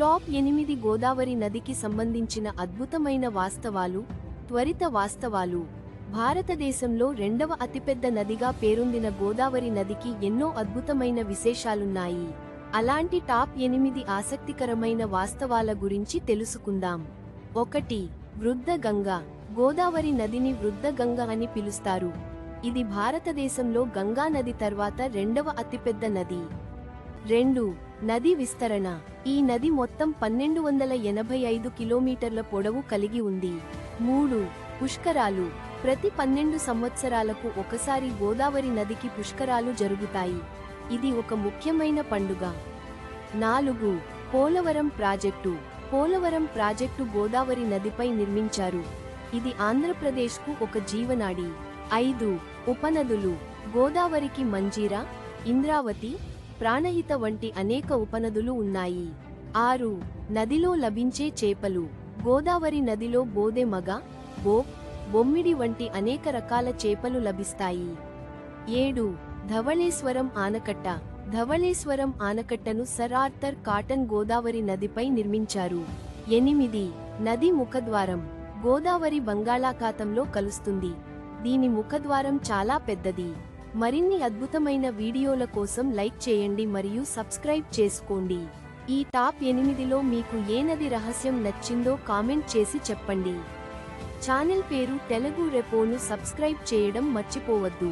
Top ఎనిమిది గోదావరి నదికి సంబంధించిన అద్భుతమైన వాస్తవాలు త్వరిత వాస్తవాలు. భారతదేశంలో రెండవ అతిపెద్ద నదిగా పేరొందిన గోదావరి నదికి ఎన్నో అద్భుతమైన విశేషాలున్నాయి. అలాంటి టాప్ ఎనిమిది ఆసక్తికరమైన వాస్తవాల గురించి తెలుసుకుందాం. ఒకటి వృద్ధ గంగ. గోదావరి నదిని వృద్ధ గంగ అని పిలుస్తారు. ఇది భారతదేశంలో గంగా నది తర్వాత రెండవ అతిపెద్ద నది. రెండు నది విస్తరణ. ఈ నది మొత్తం పన్నెండు వందల ఎనభై ఐదు కిలోమీటర్ల పొడవు కలిగి ఉంది. మూడు పుష్కరాలు. ప్రతి పన్నెండు సంవత్సరాలకు ఒకసారి గోదావరి నదికి పుష్కరాలు జరుగుతాయి. ఇది ఒక ముఖ్యమైన పండుగ. నాలుగు పోలవరం ప్రాజెక్టు. పోలవరం ప్రాజెక్టు గోదావరి నదిపై నిర్మించారు. ఇది ఆంధ్రప్రదేశ్కు ఒక జీవనాడి. ఐదు ఉపనదులు. గోదావరికి మంజీరా ఇంద్రావతి ప్రాణహిత వంటి అనేక ఉపనదులు ఉన్నాయి. ఆరు నదిలో లభించే చేపలు. గోదావరి నదిలో బోదె మగ బో బొమ్మిడి వంటి అనేక రకాల చేపలు లభిస్తాయి. ఏడు ధవళేశ్వరం ఆనకట్ట. ధవళేశ్వరం ఆనకట్టను సర్ ఆర్థర్ కాటన్ గోదావరి నదిపై నిర్మించారు. ఎనిమిది నది ముఖద్వారం. గోదావరి బంగాళాఖాతంలో కలుస్తుంది. దీని ముఖద్వారం చాలా పెద్దది. మరిన్ని అద్భుతమైన వీడియోల కోసం లైక్ చేయండి మరియు సబ్స్క్రైబ్ చేసుకోండి. ఈ టాప్ ఎనిమిదిలో మీకు ఏ నది రహస్యం నచ్చిందో కామెంట్ చేసి చెప్పండి. ఛానల్ పేరు తెలుగు రెపోను సబ్స్క్రైబ్ చేయడం మర్చిపోవద్దు.